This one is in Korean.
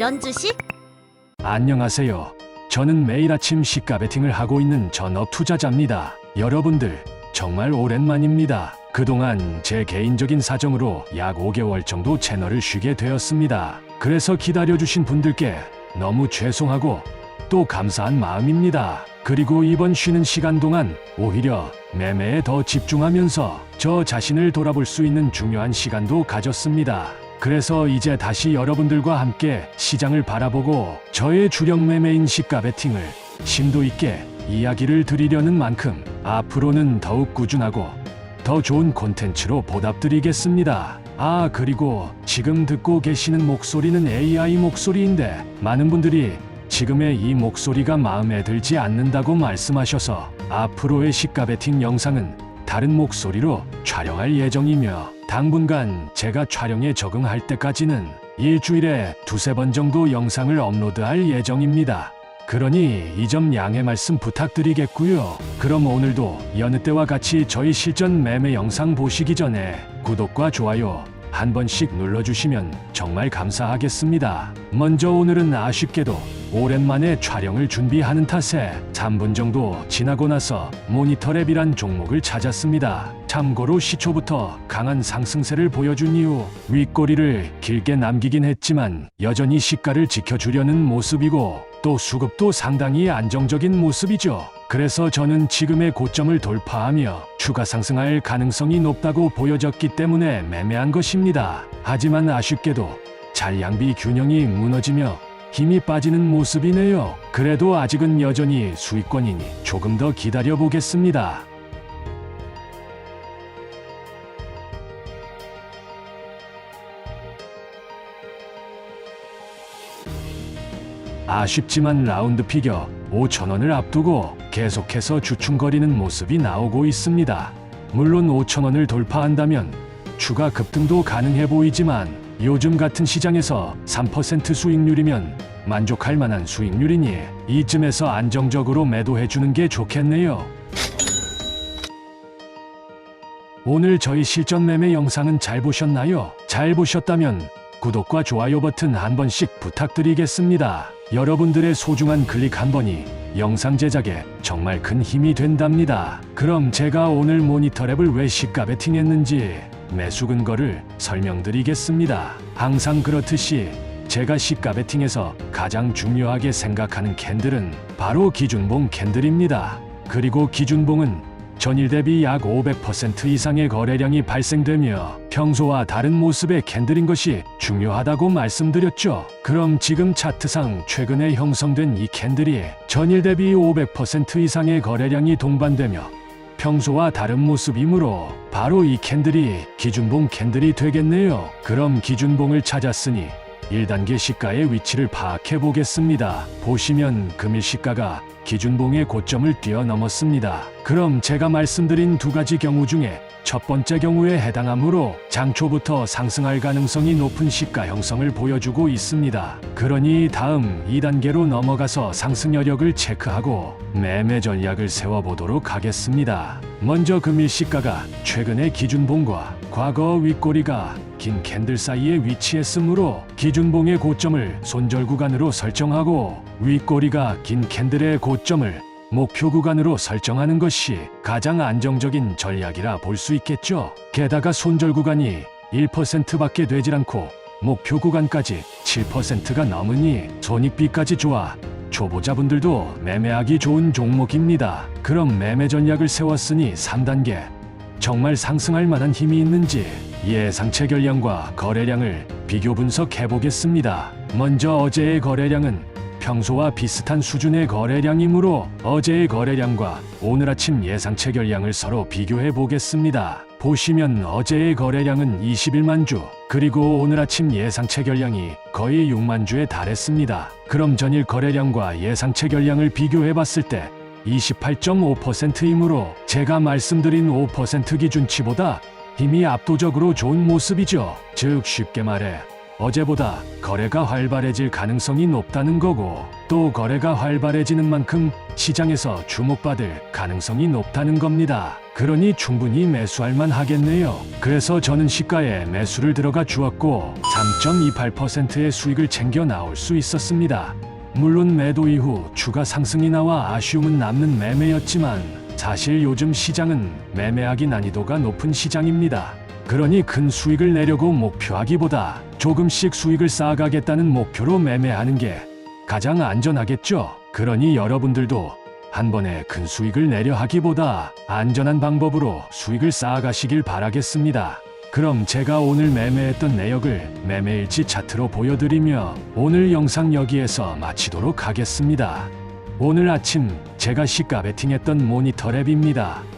이런 주식? 안녕하세요. 저는 매일 아침 시가 베팅을 하고 있는 전업 투자자입니다. 여러분들 정말 오랜만입니다. 그동안 제 개인적인 사정으로 약 5개월 정도 채널을 쉬게 되었습니다. 그래서 기다려주신 분들께 너무 죄송하고 또 감사한 마음입니다. 그리고 이번 쉬는 시간 동안 오히려 매매에 더 집중하면서 저 자신을 돌아볼 수 있는 중요한 시간도 가졌습니다. 그래서 이제 다시 여러분들과 함께 시장을 바라보고 저의 주력 매매인 시가 베팅을 심도 있게 이야기를 드리려는 만큼 앞으로는 더욱 꾸준하고 더 좋은 콘텐츠로 보답드리겠습니다. 아, 그리고 지금 듣고 계시는 목소리는 AI 목소리인데 많은 분들이 지금의 이 목소리가 마음에 들지 않는다고 말씀하셔서 앞으로의 시가 베팅 영상은 다른 목소리로 촬영할 예정이며 당분간 제가 촬영에 적응할 때까지는 일주일에 두세 번 정도 영상을 업로드할 예정입니다. 그러니 이 점 양해 말씀 부탁드리겠고요. 그럼 오늘도 여느 때와 같이 저희 실전 매매 영상 보시기 전에 구독과 좋아요 한 번씩 눌러주시면 정말 감사하겠습니다. 먼저 오늘은 아쉽게도 오랜만에 촬영을 준비하는 탓에 3분 정도 지나고 나서 모니터랩이란 종목을 찾았습니다. 참고로 시초부터 강한 상승세를 보여준 이후 윗꼬리를 길게 남기긴 했지만 여전히 시가를 지켜주려는 모습이고 또 수급도 상당히 안정적인 모습이죠. 그래서 저는 지금의 고점을 돌파하며 추가 상승할 가능성이 높다고 보여졌기 때문에 매매한 것입니다. 하지만 아쉽게도 잔량비 균형이 무너지며 힘이 빠지는 모습이네요. 그래도 아직은 여전히 수익권이니 조금 더 기다려 보겠습니다. 아쉽지만 라운드 피겨 5천원을 앞두고 계속해서 주춤거리는 모습이 나오고 있습니다. 물론 5천원을 돌파한다면 추가 급등도 가능해 보이지만 요즘 같은 시장에서 3% 수익률이면 만족할 만한 수익률이니 이쯤에서 안정적으로 매도해주는 게 좋겠네요. 오늘 저희 실전 매매 영상은 잘 보셨나요? 잘 보셨다면 구독과 좋아요 버튼 한 번씩 부탁드리겠습니다. 여러분들의 소중한 클릭 한 번이 영상 제작에 정말 큰 힘이 된답니다. 그럼 제가 오늘 모니터 랩을 왜 시가 베팅했는지 매수 근거를 설명드리겠습니다. 항상 그렇듯이 제가 시가 베팅에서 가장 중요하게 생각하는 캔들은 바로 기준봉 캔들입니다. 그리고 기준봉은 전일 대비 약 500% 이상의 거래량이 발생되며 평소와 다른 모습의 캔들인 것이 중요하다고 말씀드렸죠. 그럼 지금 차트상 최근에 형성된 이 캔들이 전일 대비 500% 이상의 거래량이 동반되며 평소와 다른 모습이므로 바로 이 캔들이 기준봉 캔들이 되겠네요. 그럼 기준봉을 찾았으니 1단계 시가의 위치를 파악해 보겠습니다. 보시면 금일 시가가 기준봉의 고점을 뛰어넘었습니다. 그럼 제가 말씀드린 두 가지 경우 중에 첫 번째 경우에 해당하므로 장초부터 상승할 가능성이 높은 시가 형성을 보여주고 있습니다. 그러니 다음 2단계로 넘어가서 상승 여력을 체크하고 매매 전략을 세워보도록 하겠습니다. 먼저 금일 시가가 최근의 기준봉과 과거 윗꼬리가 긴 캔들 사이에 위치했으므로 기준봉의 고점을 손절 구간으로 설정하고 윗꼬리가 긴 캔들의 고점을 목표 구간으로 설정하는 것이 가장 안정적인 전략이라 볼 수 있겠죠. 게다가 손절 구간이 1%밖에 되질 않고 목표 구간까지 7%가 넘으니 손익비까지 좋아 초보자분들도 매매하기 좋은 종목입니다. 그럼 매매 전략을 세웠으니 3단계 정말 상승할 만한 힘이 있는지 예상치 결량과 거래량을 비교 분석해 보겠습니다. 먼저 어제의 거래량은 평소와 비슷한 수준의 거래량이므로 어제의 거래량과 오늘 아침 예상 체 결량을 서로 비교해 보겠습니다. 보시면 어제의 거래량은 21만 주, 그리고 오늘 아침 예상 체 결량이 거의 6만 주에 달했습니다. 그럼 전일 거래량과 예상 체 결량을 비교해 봤을 때 28.5%이므로 제가 말씀드린 5% 기준치보다 힘이 압도적으로 좋은 모습이죠. 즉 쉽게 말해 어제보다 거래가 활발해질 가능성이 높다는 거고 또 거래가 활발해지는 만큼 시장에서 주목받을 가능성이 높다는 겁니다. 그러니 충분히 매수할 만 하겠네요. 그래서 저는 시가에 매수를 들어가 주었고 3.28%의 수익을 챙겨 나올 수 있었습니다. 물론 매도 이후 추가 상승이 나와 아쉬움은 남는 매매였지만 사실 요즘 시장은 매매하기 난이도가 높은 시장입니다. 그러니 큰 수익을 내려고 목표하기보다 조금씩 수익을 쌓아가겠다는 목표로 매매하는 게 가장 안전하겠죠. 그러니 여러분들도 한 번에 큰 수익을 내려 하기보다 안전한 방법으로 수익을 쌓아가시길 바라겠습니다. 그럼 제가 오늘 매매했던 내역을 매매일치 차트로 보여드리며 오늘 영상 여기에서 마치도록 하겠습니다. 오늘 아침 제가 시가 베팅했던 모니터 랩입니다.